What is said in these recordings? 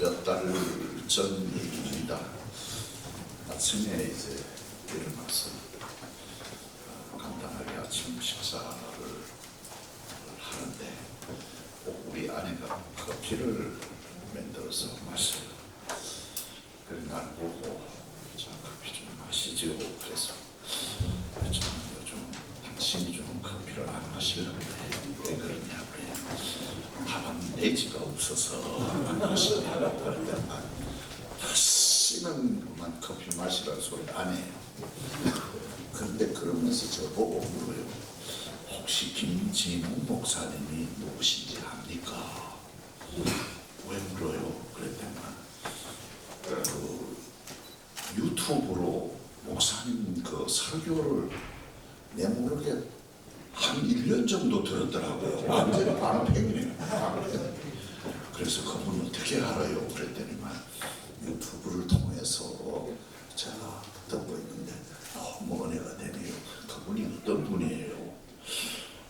몇달 전 얘기입니다. 아침에 이제 일어나서 어, 식사를 하는데 꼭 우리 아내가 커피를 만들어서 마셔요. 그래 날 보고 자 커피 좀 마시죠. 그래서 저는 요즘 당신이 좀 커피를 안 마시려는데 왜 그러냐고요. 밥은 내지가 없어서 안 마시냐고 때만 다시는 그만 커피 마시라는 소리 안 해요. 그런데 그러면서 저보고 물어요. 혹시 김진우 목사님이 누구신지 압니까? 왜 물어요? 그랬더니만 그 유튜브로 목사님 그 설교를 내 모르게 한 1년 정도 들었더라고요. 완전히 방팽이네요. 방팽. 그래서 그분 어떻게 알아요? 그랬더니만 유튜브를 통해서 제가 듣고 있는데 너무 은혜가 되네요. 그분이 어떤 분이에요?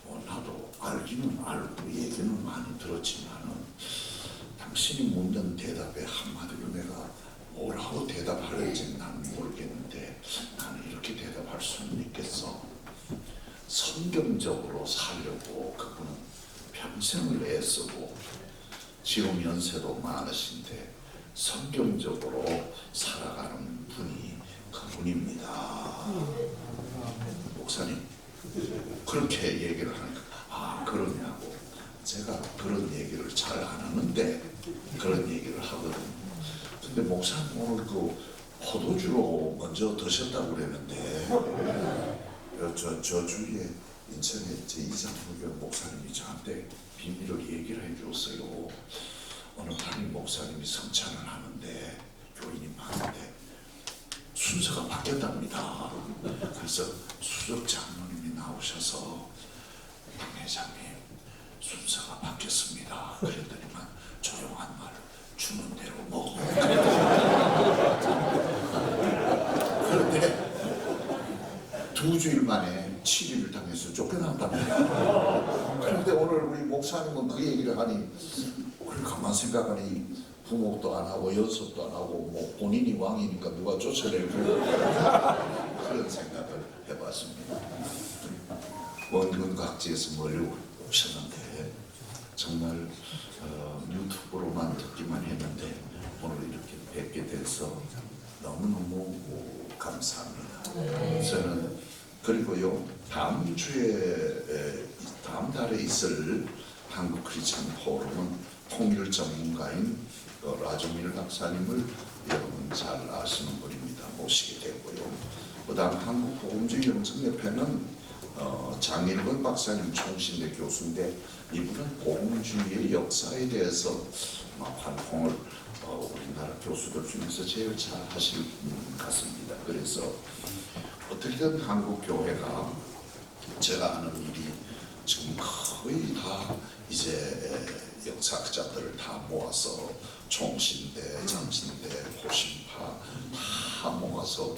어, 나도 알기는 알고 얘기는 많이 들었지만은 당신이 묻는 대답에 한마디로 내가 뭐라고 대답할지 나는 모르겠는데 나는 이렇게 대답할 수는 있겠어. 성경적으로 살려고 그분은 평생을 애쓰고 지금 연세도 많으신데 성경적으로 살아가는 분이 그분입니다. 목사님 그렇게 얘기를 하니까 아 그러냐고 제가 그런 얘기를 잘 안 하는데 그런 얘기를 하거든요. 근데 목사님 오늘 그 포도주로 먼저 드셨다고 그랬는데 저, 저, 저 주위에 인천에 제 이장국교 목사님이 저한테 비밀을 얘기를 해줬어요. 어느 담임 목사님이 성찬을 하는데 교인이 많은데 순서가 바뀌었답니다. 그래서 수석 장로님이 나오셔서 당 회장님 순서가 바뀌었습니다. 그랬더니만 조용한 말 주는 대로 먹어. 그런데 두 주일 만에 7일을 당해서 쫓겨난답니다. 그런데 오늘 우리 목사님은 그 얘기를 하니 우리 가만 생각하니 부목도 안 하고 연습도 안 하고 뭐 본인이 왕이니까 누가 쫓아내고 그런 생각을 해봤습니다. 원근 각지에서 멀리 오셨는데 정말 어, 유튜브로만 듣기만 했는데 오늘 이렇게 뵙게 돼서 너무너무 감사합니다. 저는 그리고요 다음 주에 에, 다음 달에 있을 한국 크리스천 포럼은 통일 전문가인 어, 라조밀 박사님을 여러분 잘 아시는 분입니다. 모시게 되고요. 그다음 한국 복음주의 영성협회는 어, 장일권 박사님 총신대 교수인데 이분은 복음주의의 역사에 대해서 막 활동을 어, 우리나라 교수들 중에서 제일 잘 하실 분 같습니다. 그래서 어떻게든 한국 교회가 제가 아는 일이 지금 거의 다 이제 역사학자들을 다 모아서 총신대, 장신대, 고신파 다 모아서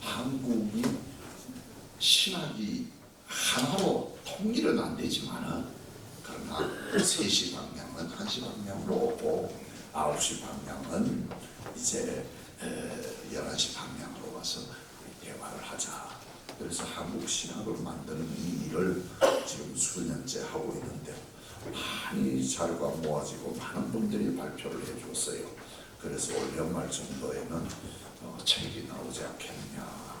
한국이 신학이 하나로 통일은 안 되지만은 그러나 3시 방향은 1시 방향으로 오고 9시 방향은 이제 에, 11시 방향으로 와서 대화를 하자. 그래서 한국 신학을 만드는 이 일을 지금 수년째 하고 있는데 많이 자료가 모아지고 많은 분들이 발표를 해줬어요. 그래서 올 연말 정도에는 어, 책이 나오지 않겠냐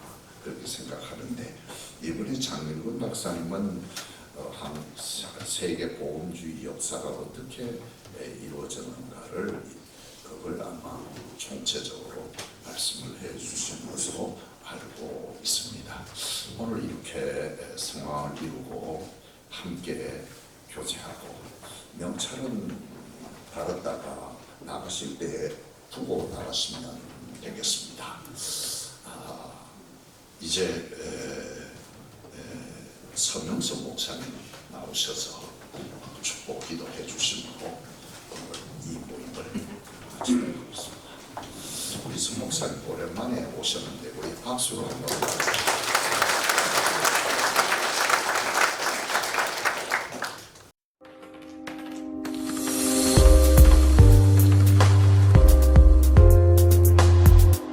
그렇게 생각하는데 이번에 장일근 박사님은 어, 한 세계 보험주의 역사가 어떻게 에, 이루어졌는가를 그걸 아마 총체적으로 말씀을 해주신 것으로 알고 있습니다. 오늘 이렇게 상황을 이루고 함께 교제하고 명찰은 다뤘다가 나가실 때 두고 나가시면 되겠습니다. 아, 이제 서명석 목사님 나오셔서 축복 기도해 주심으로 오늘 이 모임을 마치고 있습니다. 우리 서 목사님 오랜만에 오셨는데 우리 박수로 한번